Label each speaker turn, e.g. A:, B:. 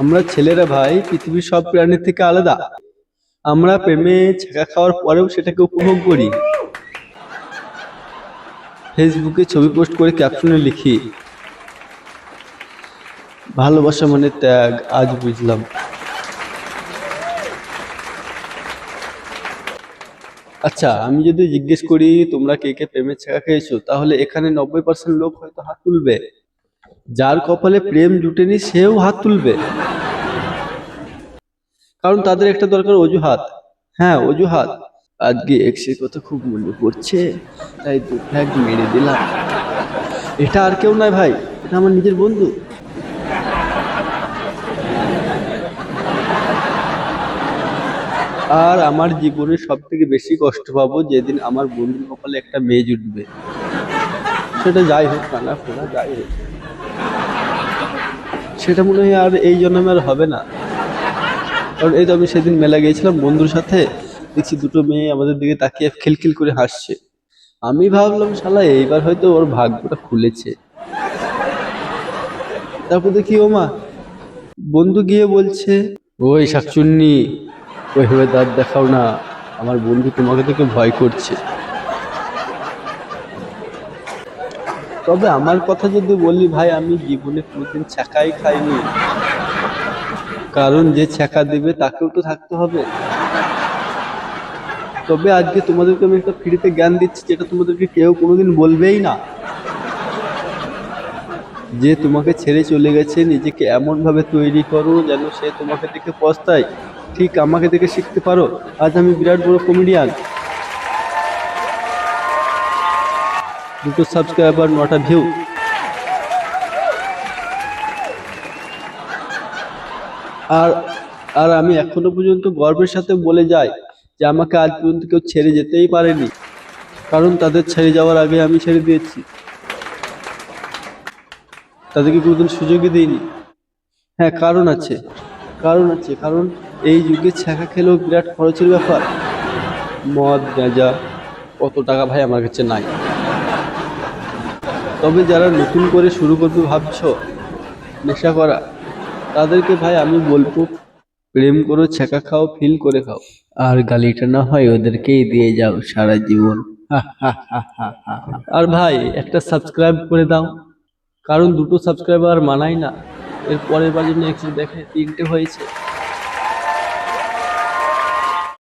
A: আমরা ছেলেরা ভাই পৃথিবীর সব প্রাণীর থেকে আলাদা। আমরা প্রেমে ছেঁকা খাওয়ার পরেও সেটাকে উপভোগ করি। ফেসবুকে ছবি পোস্ট করে ক্যাপশনে লিখি, ভালোবাসা মানে ত্যাগ, আজ বুঝলাম। আচ্ছা আমি যদি জিজ্ঞেস করি, তোমরা কে কে প্রেমের ছেঁকা খেয়েছো? তাহলে এখানে নব্বই পার্সেন্ট লোক হয়তো হাত তুলবে। যার কপালে প্রেম জুটেনি, সেও হাত তুলবে। কারণ তাদের একটা দরকার অজুহাত। হ্যাঁ অজুহাত। আজকে এক্সের কথা খুব মনে পড়ছে, তাই দু ফ্যাগ মেরে দিলাম। এটা আর কেউ নয় ভাই, এটা আমার নিজের বন্ধু। আর আমার জীবনে সব থেকে বেশি কষ্ট পাবো যেদিন আমার বন্ধুর কপালে একটা মেয়ে জুটবে সেটা যাই হোক, কানা ফোনা যাই হোক। সেটা মনে হয় আর এই জন্মে আর হবে না। কারণ এই তো আমি সেদিন মেলা গিয়েছিলাম, বন্ধুর সাথে। দেখছি দুটো মেয়ে আমাদের দিকে তাকিয়ে খিলখিল করে হাসছে। আমি ভাবলাম, শালা, এইবার হয়তো ওর ভাগ্যটা খুলেছে। তারপর দেখি, ও মা, বন্ধু গিয়ে বলছে, ওই শাকচুন্নি ওইভাবে দাঁত দেখাও না, আমার বন্ধু তোমাকে দেখে ভয় করছে। তবে আমার কথা যদি বলি ভাই, আমি জীবনে কোনোদিন ছ্যাঁকাই খাইনি। কারণ যে ছ্যাঁকা দেবে তাকেও তো থাকতে হবে। তবে আজকে তোমাদেরকে আমি একটা ফ্রিতে জ্ঞান দিচ্ছি, যেটা তোমাদেরকে কেউ কোনোদিন বলবেই না। যে তোমাকে ছেড়ে চলে গেছে, নিজেকে এমন ভাবে তৈরি করো যেন সে তোমাকে দেখে পস্তায়। ঠিক আমাকে দেখে শিখতে পারো। আজ আমি বিরাট বড় কমেডিয়ান দুটো সাবস্ক্রাইবার নটা ভিউ আর আর আমি এখনও পর্যন্ত গর্বের সাথে বলে যাই যে আমাকে আজ পর্যন্ত কেউ ছেড়ে যেতেই পারেনি। কারণ তাদের ছেড়ে যাওয়ার আগে আমি ছেড়ে দিয়েছি। তাদেরকে কোনোদিন সুযোগই দিইনি। হ্যাঁ কারণ আছে। কারণ আছে, কারণ এই যুগে ছ্যাঁকা খেলেও বিরাট খরচের ব্যাপার। মদ গাঁজা কত টাকা ভাই আমার কাছে নাই। তবে যারা নতুন করে শুরু করবে ভাবছ, নেশা করা তাদেরকে, ভাই, আমি বলব, প্রেম করো ছেঁকা খাও ফিল করে খাও। আর গালিটা না হয় ওদেরকেই দিয়ে যাও সারা জীবন। আর ভাই, একটা সাবস্ক্রাইব করে দাও। কারণ দুটো সাবস্ক্রাইবার মানায় না। এর পরের বার জন্য দেখে, তিনটে হয়েছে।